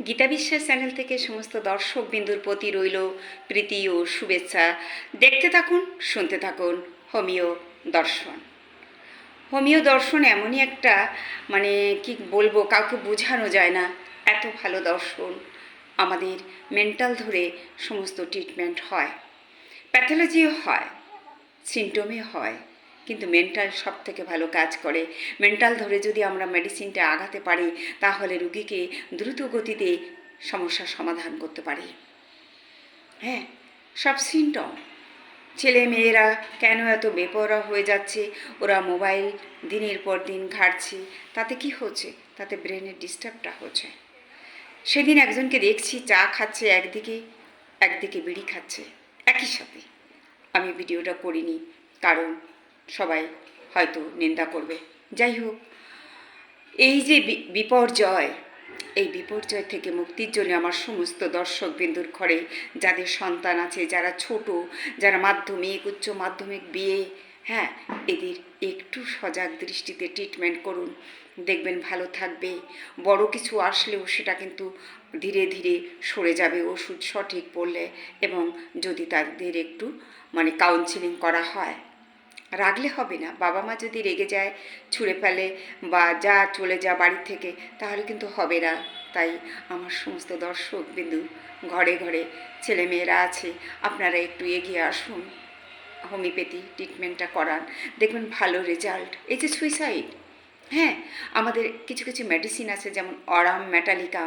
গীতা বিশ্বাস চ্যানেল থেকে সমস্ত দর্শক বিন্দুর প্রতি রইল প্রীতি ও শুভেচ্ছা। দেখতে থাকুন, শুনতে থাকুন হোমিও দর্শন। হোমিও দর্শন এমনই একটা মানে কি বলব, কাউকে বোঝানো যায় না। এত ভালো দর্শন আমাদের মেন্টাল ধরে সমস্ত ট্রিটমেন্ট হয়। প্যাথোলজিও হয় সিমটমে হয়। কিন্তু মেন্টাল সব থেকে ভালো কাজ করে। মেন্টাল ধরে যদি আমরা মেডিসিনটা আগাতে পারি, তাহলে রুগীকে দ্রুত গতিতে সমস্যার সমাধান করতে পারি। হ্যাঁ সব সিমটম ছেলে মেয়েরা কেন এত বেপরা হয়ে যাচ্ছে? ওরা মোবাইল দিনের পর দিন ঘাটছে। তাতে কি হচ্ছে? তাতে ব্রেনের ডিস্টার্বটা হচ্ছে। সেদিন একজনকে দেখছি চা খাচ্ছে, একদিকে একদিকে বিড়ি খাচ্ছে। একই সাথে। আমি ভিডিওটা করিনি, কারণ সবাই হয়তো নিন্দা করবে। যাই হোক, এই যে বিপর্যয়, এই বিপর্যয় থেকে মুক্তির জন্য আমার সমস্ত দর্শক বিন্দুর ঘরে যাদের সন্তান আছে, যারা ছোট, যারা মাধ্যমিক, উচ্চ মাধ্যমিক বিয়ে হ্যাঁ এদের একটু সজাগ দৃষ্টিতে ট্রিটমেন্ট করুন। দেখবেন ভালো থাকবে। বড় কিছু আসলেও সেটা কিন্তু ধীরে ধীরে সরে যাবে ওষুধ সঠিক পড়লে এবং যদি তাদের একটু মানে কাউন্সিলিং করা হয়। রাগলে হবে না। বাবা মা যদি রেগে যায়, ছুঁড়ে ফেলে বা যা চলে যা বাড়ি থেকে, তাহলে কিন্তু হবে না। তাই আমার সমস্ত দর্শক বিন্দু, ঘরে ঘরে ছেলেমেয়েরা আছে, আপনারা একটু এগিয়ে আসুন। হোমিওপ্যাথি ট্রিটমেন্টটা করান। দেখবেন ভালো রেজাল্ট। এই যে সুইসাইড হ্যাঁ আমাদের কিছু কিছু মেডিসিন আছে যেমন অরাম মেটালিকা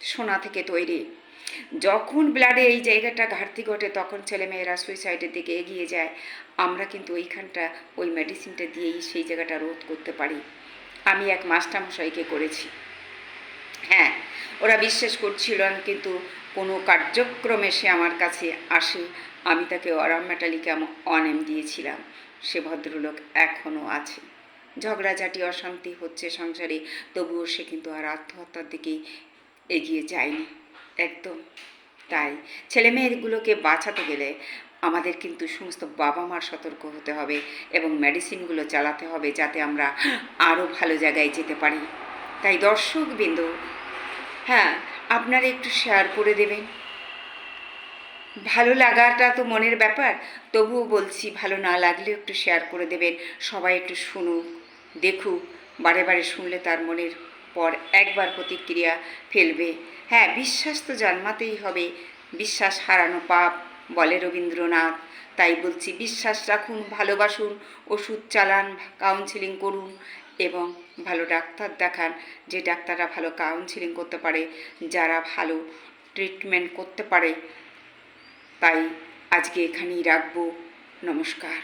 সোনা থেকে তৈরি। যখন ব্লাডে এই জায়গাটা ঘাটতি ঘটে তখন ছেলেমেয়েরা সুইসাইডের দিকে এগিয়ে যায়। আমরা কিন্তু ওইখানটা ওই মেডিসিনটা দিয়েই সেই জায়গাটা রোধ করতে পারি। আমি এক মাস্টারমশাইকে করেছি। হ্যাঁ ওরা বিশ্বাস করছিল না, কিন্তু কোনো কার্যক্রমে সে আমার কাছে আসে। আমি তাকে অরাম মেটালিকা অনেম দিয়েছিলাম। সে ভদ্রলোক এখনও আছে। ঝগড়াঝাটি অশান্তি হচ্ছে সংসারে তবুও সে কিন্তু আর আত্মহত্যার দিকে এগিয়ে যায়নি। একদম। তাই ছেলে মেয়েগুলোকে বাঁচাতে গেলে আমাদের কিন্তু সমস্ত বাবা মার সতর্ক হতে হবে এবং মেডিসিনগুলো চালাতে হবে যাতে আমরা আরও ভালো জায়গায় যেতে পারি। তাই দর্শক বিন্দু হ্যাঁ আপনারা একটু শেয়ার করে দেবেন। ভালো লাগাটা তো মনের ব্যাপার, তবুও বলছি ভালো না লাগলেও একটু শেয়ার করে দেবেন। সবাই একটু শুনুক, দেখুক, বারে বারে শুনলে তার মনের পর একবার প্রতিক্রিয়া ফেলবে। হ্যাঁ বিশ্বাস তো জন্মাতেই হবে। বিশ্বাস হারানো পাপ, বলে রবীন্দ্রনাথ। তাই বলছি, বিশ্বাস রাখুন, ভালোবাসুন, ওষুধ চালান কাউন্সিলিং করুন এবং ভালো ডাক্তার দেখান। যে ডাক্তাররা ভালো কাউন্সিলিং করতে পারে, যারা ভালো ট্রিটমেন্ট করতে পারে, তাই আজকে এখানেই রাখব। নমস্কার।